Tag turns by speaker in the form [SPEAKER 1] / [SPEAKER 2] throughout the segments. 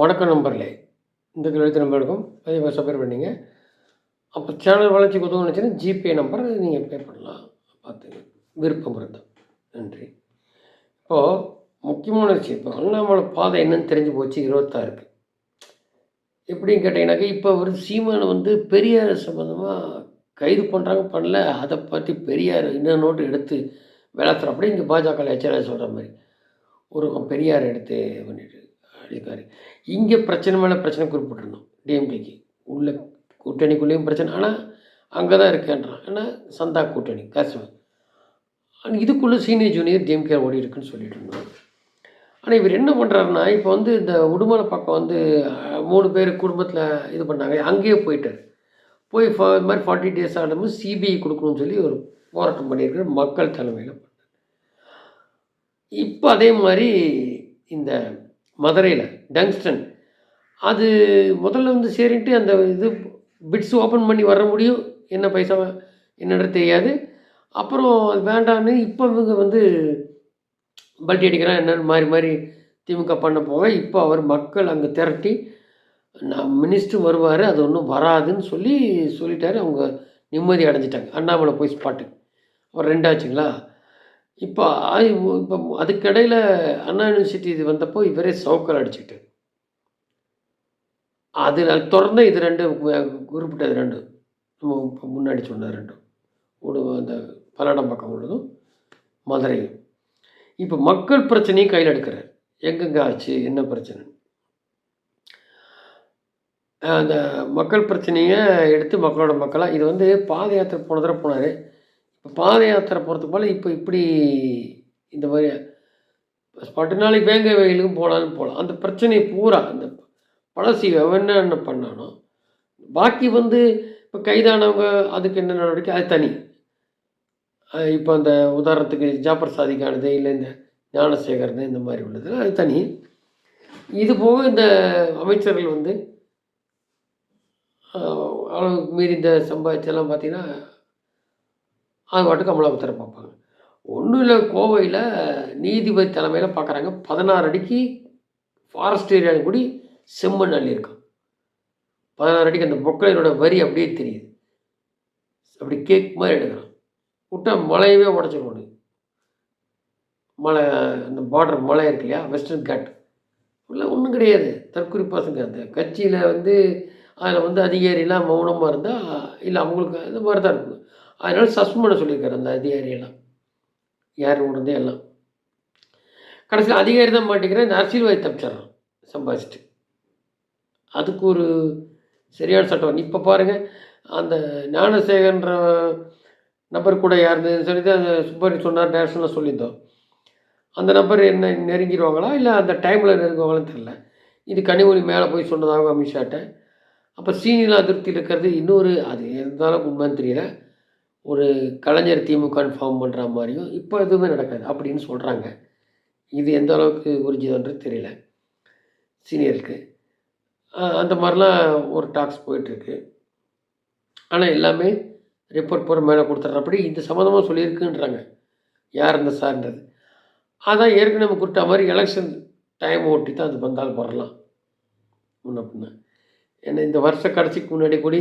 [SPEAKER 1] வணக்கம் நம்பர்லே இந்த எழுத்து நம்பருக்கும் பதிவு சப்பேர் பண்ணீங்க. அப்போ சேனல் வளர்ச்சிக்கு உதவும் நினச்சின்னா ஜிபே நம்பர் நீங்கள் பே பண்ணலாம். பார்த்துங்க. விருப்பம் இருந்தால் நன்றி. இப்போது முக்கியமான விஷயம். இப்போ அண்ணாமலை பாதை என்னன்னு தெரிஞ்சு போச்சு. இருபத்தாறுக்கு எப்படின்னு கேட்டிங்கனாக்கா இப்போ ஒரு சீமானை வந்து பெரியார் சம்மந்தமாக கைது பண்ணுறாங்க பண்ணல. அதை பற்றி பெரியார் இன்னும் நோட்டு எடுத்து விளத்துற அப்படியே இங்கே பாஜக எச்சரிக்கை சொல்கிற மாதிரி. ஒரு பெரியார் எடுத்து பண்ணிட்டு இருக்காரு இங்கே பிரச்சனை மேலே பிரச்சனை குறிப்பிட்டிருந்தோம். டிஎம்கேக்கு உள்ள கூட்டணிக்குள்ளேயும் பிரச்சனை. ஆனால் அங்கே தான் இருக்கேன்றான். ஏன்னா சந்தா கூட்டணி காசு இதுக்குள்ளே சீனியர் ஜூனியர் டிஎம்கே ஓடி இருக்குன்னு சொல்லிட்டு இருந்தோம். ஆனால் இவர் என்ன பண்ணுறாருன்னா இப்போ வந்து இந்த உடுமலை பக்கம் வந்து மூணு பேர் குடும்பத்தில் இது பண்ணாங்க. அங்கேயே போயிட்டார். போய் ஃபா இது மாதிரி ஃபார்ட்டி டேஸ் ஆனபோது சிபிஐ கொடுக்கணும்னு சொல்லி ஒரு போராட்டம் பண்ணியிருக்கிற மக்கள் தலைமையில். பண்ணார் இப்போ அதே மாதிரி இந்த மதுரையில் டங்ஸ்டன் அது முதல்ல வந்து சரின்ட்டு அந்த இது பிட்ஸ் ஓப்பன் பண்ணி வர முடியும். என்ன பைசா என்னன்றது தெரியாது. அப்புறம் அது வேண்டான்னு இப்போ இவங்க வந்து பல்ட்டி அடிக்கிறான் என்னென்னு மாறி மாறி திமுக பண்ண போக இப்போ அவர் மக்கள் அங்கே திரட்டி நான் மினிஸ்டர் வருவார் அது ஒன்றும் வராதுன்னு சொல்லி சொல்லிட்டாரு. அவங்க நிம்மதி அடைஞ்சிட்டாங்க. அண்ணாமலை போய் ஸ்பாட்டு அவர் ரெண்டாச்சுங்களா இப்போ இப்போ அதுக்கிடையில் அண்ணா யூனிவர்சிட்டி இது வந்தப்போ இவரே சவுக்கல் அடிச்சுட்டு அது அது தொடர்ந்து இது ரெண்டு குறிப்பிட்டது ரெண்டு. நம்ம இப்போ முன்னாடி சொன்ன ரெண்டும் ஒரு அந்த பல்லடம் பக்கம் உள்ளதும் மதுரையும். இப்போ மக்கள் பிரச்சனையும் கையில் எடுக்கிறார். எங்கெங்க ஆச்சு என்ன பிரச்சனை அந்த மக்கள் பிரச்சனையை எடுத்து மக்களோட மக்களாக இது வந்து பாத யாத்திரை போன தடவை போனார். இப்போ பாத யாத்திரை போகிறதுக்கு போல் இப்போ இப்படி இந்த மாதிரி பட்டு நாளைக்கு வேங்க வயலுக்கும் போகலான்னு போகலாம். அந்த பிரச்சனையை பூரா அந்த பழசி அவன் என்ன பண்ணானோ பாக்கி வந்து இப்போ கைதானவங்க அதுக்கு என்ன நடவடிக்கை? அது தனி. இப்போ அந்த உதாரணத்துக்கு ஜாப்பர் சாதிக்கானது இல்லை இந்த ஞானசேகரன் இந்த மாதிரி உள்ளது அது தனி. இது போக இந்த அமைச்சர்கள் வந்து அளவுக்கு மீறி இந்த சம்பாதிச்செல்லாம் பார்த்திங்கன்னா அது பாட்டுக்கு அமலாக்கத்துறை பார்ப்பாங்க. ஒன்றும் இல்லை கோவையில் நீதிபதி தலைமையில் பார்க்குறாங்க. பதினாறு அடிக்கு ஃபாரஸ்ட் ஏரியாவில் கூடி செம்மண் அள்ளியிருக்கான். பதினாறு அடிக்கு அந்த பொக்கலையோட வரி அப்படியே தெரியுது. அப்படி கேக் மாதிரி எடுக்கிறான். விட்டா மலையவே உடச்சிருவானு மலை அந்த பார்டர் மலை இருக்கு இல்லையா? வெஸ்டர்ன் கேட் இல்லை ஒன்றும் கிடையாது. தற்குறி பசங்க அந்த கட்சியில் வந்து அதில் வந்து அதிகாரிலாம் மௌனமாக இருந்தால் இல்லை அவங்களுக்கு இந்த மாதிரி தான் இருக்கும். அதனால் சஸ்பெண்ட் பண்ண சொல்லியிருக்காரு அந்த அதிகாரியெல்லாம். யார் உடனே எல்லாம். கடைசியில் அதிகாரி தான் மாட்டேங்கிறேன் இந்த அரசியல்வாதி தப்பிச்சிட்றான் சம்பாதிச்சிட்டு. அதுக்கு ஒரு சரியான சட்டம் இப்போ பாருங்கள் அந்த ஞானசேகரன்ற நபர் கூட யாருன்னு சொல்லி அந்த சுப்பரி சொன்னார் நேஷனலாக சொல்லியிருந்தோம். அந்த நபர் என்ன நெருங்கிடுவாங்களா? இல்லை அந்த டைமில் நெருங்குவாங்களான்னு தெரில இது கனிமொழி மேலே போய் சொன்னதாக அமித்ஷாட்ட. அப்போ சீனியில் அதிருப்தியில் இருக்கிறது இன்னொரு அது இருந்தாலும் உண்மைன்னு தெரியல. ஒரு கலைஞர் திமுகன்னு ஃபார்ம் பண்ணுற மாதிரியும் இப்போ எதுவுமே நடக்காது அப்படின்னு சொல்கிறாங்க இது எந்த அளவுக்கு உறுதிதன்றது தெரியல. சீனியருக்கு. அந்த மாதிரிலாம் ஒரு டாக்ஸ் போயிட்டுருக்கு. ஆனால் எல்லாமே ரிப்போர்ட் போகிற மேலே கொடுத்துட்றப்படி இந்த சம்மந்தமாக சொல்லியிருக்குன்றாங்க. யார் இந்த சார்ன்றது அதான் ஏற்கனவே நம்ம மாதிரி எலெக்ஷன் டைம் ஓட்டி தான் அது வந்தால் வரலாம். முன்ன பின்ன. ஏன்னா இந்த வருஷ கடைசிக்கு முன்னாடி கூடி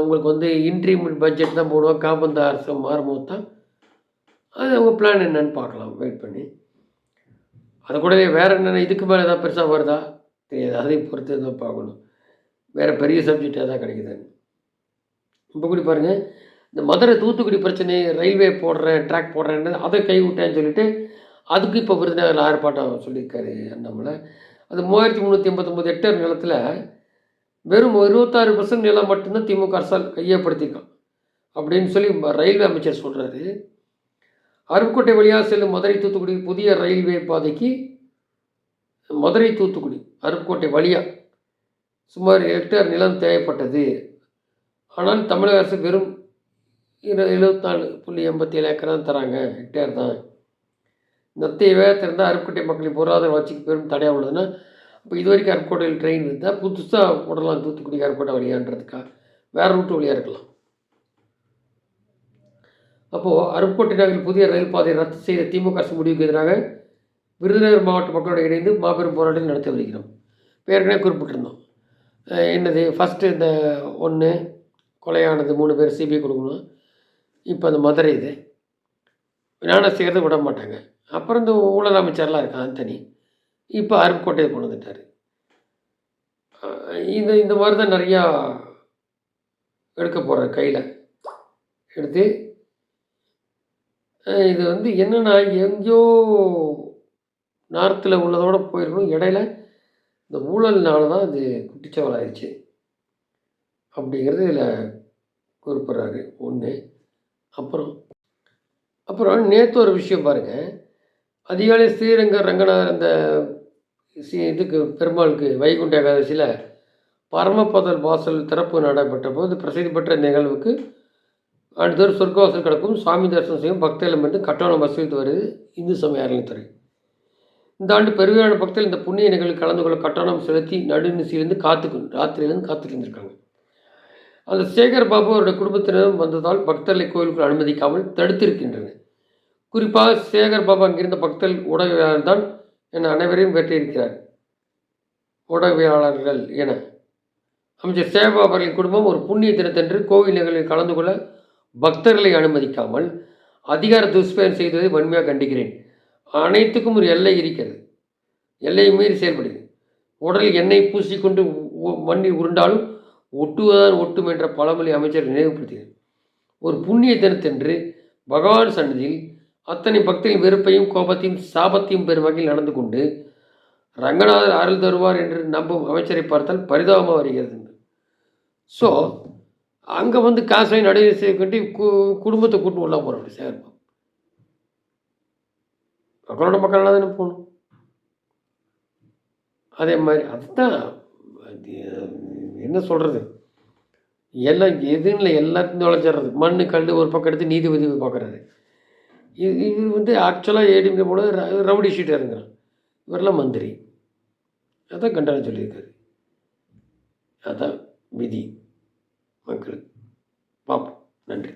[SPEAKER 1] உங்களுக்கு வந்து இன்ட்ரீமெண்ட் பட்ஜெட் தான் போடுவோம். காபந்த அரசு மாறும்போது தான் அது அவங்க பிளான் என்னன்னு பார்க்கலாம். வெயிட் பண்ணி. அது கூடவே வேறு என்னென்ன இதுக்கு மேலே ஏதாவது பெருசாக வருதா? தெரியாது. அதையும் பொறுத்து தான் பார்க்கணும். வேறு பெரிய சப்ஜெக்ட் எதாவது கிடைக்குதுன்னு இப்போ கூட பாருங்கள் இந்த மதுரை தூத்துக்குடி பிரச்சனை ரயில்வே போடுறேன் ட்ராக் போடுறேன்னு அதை கைவிட்டேன்னு சொல்லிட்டு அதுக்கு இப்போ விருதுநகர் ஆர்ப்பாட்டம் சொல்லியிருக்காரு அண்ணாமலை. அது மூவாயிரத்தி முந்நூற்றி எண்பத்தொம்போது ஹெக்டேர் நிலத்தில் வெறும் இருபத்தாறு பர்சன்ட் நிலம் மட்டும்தான் திமுக அரசால் கையப்படுத்தியிருக்கான் அப்படின்னு சொல்லி ரயில்வே அமைச்சர் சொல்கிறாரு அருப்புக்கோட்டை வழியாக செல்லும் மதுரை தூத்துக்குடி புதிய ரயில்வே பாதைக்கு மதுரை தூத்துக்குடி அருப்புக்கோட்டை வழியாக சுமார் ஹெக்டேர் நிலம் தேவைப்பட்டது. ஆனால் தமிழக அரசு வெறும் இரு எழுபத்தி நாலு புள்ளி எண்பத்தி ஏழு ஏக்கர் தான் தராங்க ஹெக்டேர் தான். நத்தைய வேகத்திலிருந்தால் அருப்புக்கோட்டை மக்களின் பொருளாதார வளர்ச்சிக்கு பெரும் தடையாக உள்ளதுன்னா அப்போ இது வரைக்கும் அருக்கோட்டையில் ட்ரெயின் இருந்தால் புதுசாக போடலாம் தூத்துக்குடி அருக்கோட்டை வழியான்றதுக்கா வேறு ரூட்டு வழியாக இருக்கலாம். அப்போது அருப்புக்கோட்டை நகரில் புதிய ரயில் பாதையை ரத்து செய்த திமுக அரசு முடிவுக்கு எதிராக விருதுநகர் மாவட்ட மக்களோடு இணைந்து மாபெரும் போராட்டம் நடத்தி வருகிறோம். ஏற்கனவே குறிப்பிட்டிருந்தோம். என்னது ஃபஸ்ட்டு இந்த ஒன்று கொலையானது மூணு பேர் சிபிஐ கொடுக்கணும். இப்போ அந்த மதுரை இது. நானும் செய்கிறத விட மாட்டாங்க. அப்புறம் இந்த ஊழல் அமைச்சர்லாம் இருக்கான் தனி இப்போ அருப்புக்கோட்டையை கொண்டு வந்துட்டார். இந்த இந்த மாதிரி தான் நிறையா எடுக்க போகிறார் கையில். எடுத்து இது வந்து என்னென்னா எங்கேயோ நார்த்தில் உள்ளதோடு போயிருக்கணும். இடையில இந்த ஊழல்னால தான் இது குட்டிச்சவலாயிருச்சு அப்படிங்கிறது இதில் குறிப்பிட்றாரு. ஒன்று அப்புறம் அப்புறம் நேற்று ஒரு விஷயம் பாருங்கள் அதிகாலை ஸ்ரீரங்க ரங்கநாதர் அந்த இதுக்கு பெருமாளுக்கு வைகுண்ட ஏகாதசியில் பரமபதல் வாசல் திறப்பு நடைபெற்ற போது பிரசித்தி பெற்ற நிகழ்வுக்கு அடுத்தவர் சொர்க்கவாசல் கிடக்கும் சுவாமி தரிசனம் செய்யும் பக்தர்களும் வந்து கட்டணம் வசூலித்து வருது இந்து சமய அறநிலைத்துறை இந்த ஆண்டு பெருமையான பக்தர்கள் இந்த புண்ணிய நிகழ்வில் கலந்து கொள்ள கட்டணம் செலுத்தி நடுநிசையிலிருந்து காத்து ராத்திரியிலிருந்து காத்துக்கிருந்திருக்காங்க அந்த சேகர் பாபு அவருடைய குடும்பத்தினரும் வந்ததால் பக்தர்களை கோயிலுக்குள் அனுமதிக்காமல் தடுத்திருக்கின்றனர். குறிப்பாக சேகர் பாபு அங்கிருந்த பக்தர்கள் ஊடகவியாளர் தான் என அனைவரையும் பெற்றிருக்கிறார் ஊடகவியலாளர்கள் என. அமைச்சர் சேகர் அவர்களின் குடும்பம் ஒரு புண்ணிய தினத்தன்று கோவில் நிகழ்வில் கலந்து கொள்ள பக்தர்களை அனுமதிக்காமல் அதிகார துஷ்பயன் செய்ததை வன்மையாக கண்டிக்கிறேன். அனைத்துக்கும் ஒரு எல்லை இருக்கிறது. எல்லையை மீறி செயல்படுகிறது உடலில் எண்ணெய் பூசிக்கொண்டு மண்ணில் உருண்டாலும் ஒட்டுவதான் ஒட்டும் என்ற பழமொழி அமைச்சர் நினைவுபடுத்தினார் ஒரு புண்ணிய தினத்தன்று பகவான் சன்னதியில் அத்தனை பக்தர்கள் வெறுப்பையும் கோபத்தையும் சாபத்தையும் பெறும் வகையில் நடந்து கொண்டு ரங்கநாதர் அருள் தருவார் என்று நம்பும் அமைச்சரை பார்த்தால் பரிதாபமாக வருகிறது ஸோ அங்கே வந்து காசை நடுவில் செய்யக்கட்டி கு குடும்பத்தை கூட்டு உள்ள போகிறோம் அப்படி சேர்ப்போம் மக்களோட மக்களாக தானே போகணும். அதே மாதிரி அதுதான் என்ன சொல்கிறது எல்லாம் எதுன்னு இல்லை எல்லாத்தையும் தொலைச்சிடுறது. மண் கல் ஒரு பக்கம் எடுத்து நீதிபதி பார்க்குறாரு இவர் வந்து ஆக்சுவலாக ஏடிஎம்கே போல ரவுடி ஷீட்டாக இருக்கிறான் இவரெல்லாம் மந்திரி. அதான் கண்டனம் சொல்லியிருக்காரு. அதான் விதி. மக்களுக்கு பார்ப்போம் நன்றி.